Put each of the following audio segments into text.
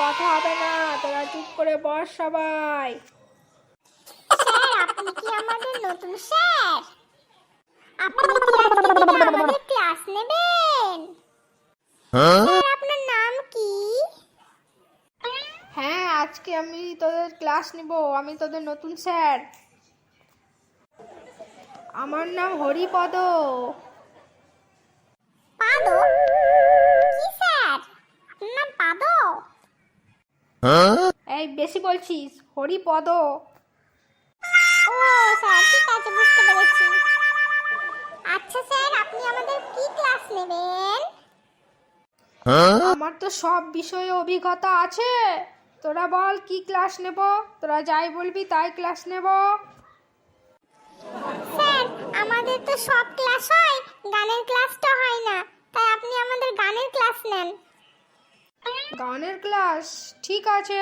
কথা হবে না তোরা চুপ করে বস সবাই। স্যার আপনি কি আমাদের নতুন স্যার? আপনি কি আজকে থেকে আমাদের ক্লাস নেবেন? স্যার আপনার নাম কি? হ্যাঁ আজকে আমি তোদের ক্লাস নিব আমি তোদের নতুন স্যার। আমার নাম হরিপদ। পাদো? কি স্যার? আপনার নাম পাদো? এই, বেশি বলছিস? হরিপদ। ও, স্যার, ঠিক আছে, বুঝতে পেরেছি। আচ্ছা স্যার, আপনি আমাদের কি ক্লাস নেবেন? আমার তো সব বিষয়ে অভিজ্ঞতা আছে। তোরা বল, কি ক্লাস নেব? তোরা যাই বলবি, তাই ক্লাস নেব। স্যার, আমাদের তো সব ক্লাস হয়, গানের ক্লাসটা হয় না। তাই আপনি আমাদের গানের ক্লাস নেন। গানের ক্লাস? ঠিক আছে।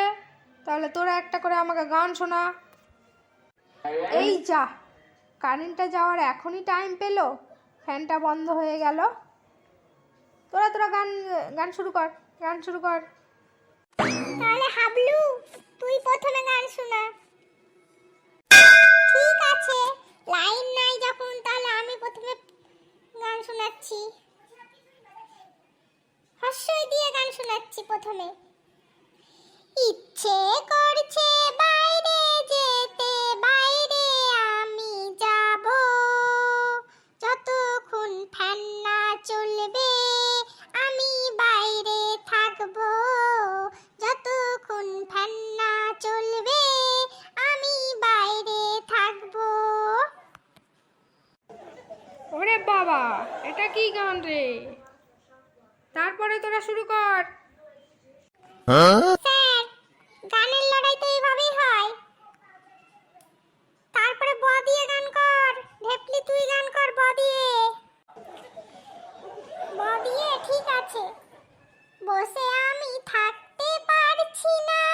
তাহলে তোরা একটা করে আমাকে গান শোনা। এই যা, কারেন্টটা যাওয়ার এখনই টাইম পেল। ফ্যানটা বন্ধ হয়ে গেল। তোরা তোরা গান গান শুরু কর, গান শুরু কর। তাহলে হাবলু, তুই প্রথমে গান শোনা। প্রথমে। ইচ্ছে করছে বাইরে যেতে, বাইরে আমি যাব। যতক্ষণ ফ্যান না চলবে, আমি বাইরে থাকব। যতক্ষণ ফ্যান না চলবে, আমি বাইরে থাকব। ওরে বাবা, এটা কি গান রে? তারপরে তোরা শুরু কর। স্যার এইভাবেই হয়। তারপরে ব দিয়ে কর তুই কর ব দিয়ে। দিয়ে ঠিক আছে। বসে আমি থাকতে পারছি না।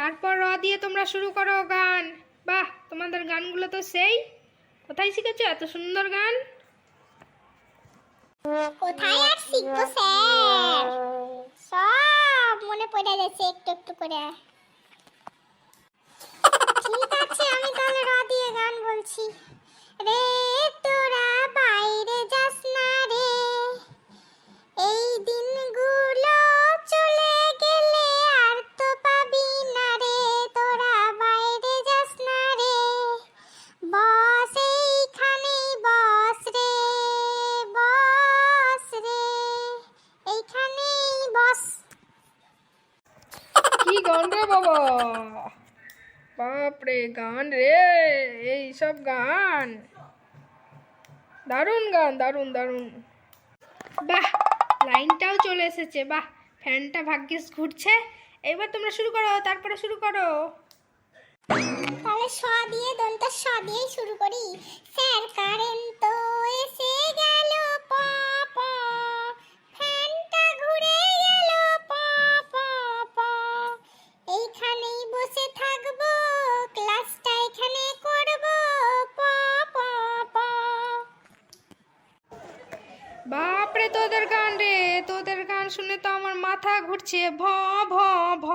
তারপর র দিয়ে তোমরা শুরু করো গান। বাহ, তোমাদের গানগুলো তো সেই। কোথায় শিখেছো এত সুন্দর গান? কোথায় আর শিখব, স্যার? সব মনে পড়ে যাচ্ছে একটু একটু করে। গান রে বাবা। বাপরে, গান রে, এই সব গান। দারুণ গান, দারুণ দারুণ। বাহ, লাইনটাও চলে এসেছে, বাহ, ফ্যানটা ভাগ্যিস ঘুরছে। এবার তোমরা শুরু করো, তারপরে শুরু করো। তাহলে স দিয়ে, দন্তা স দিয়েই শুরু করি। স্যার, কারেন্ট তো শুনে তো আমার মাথা ঘুরছে ভ ভ ভ।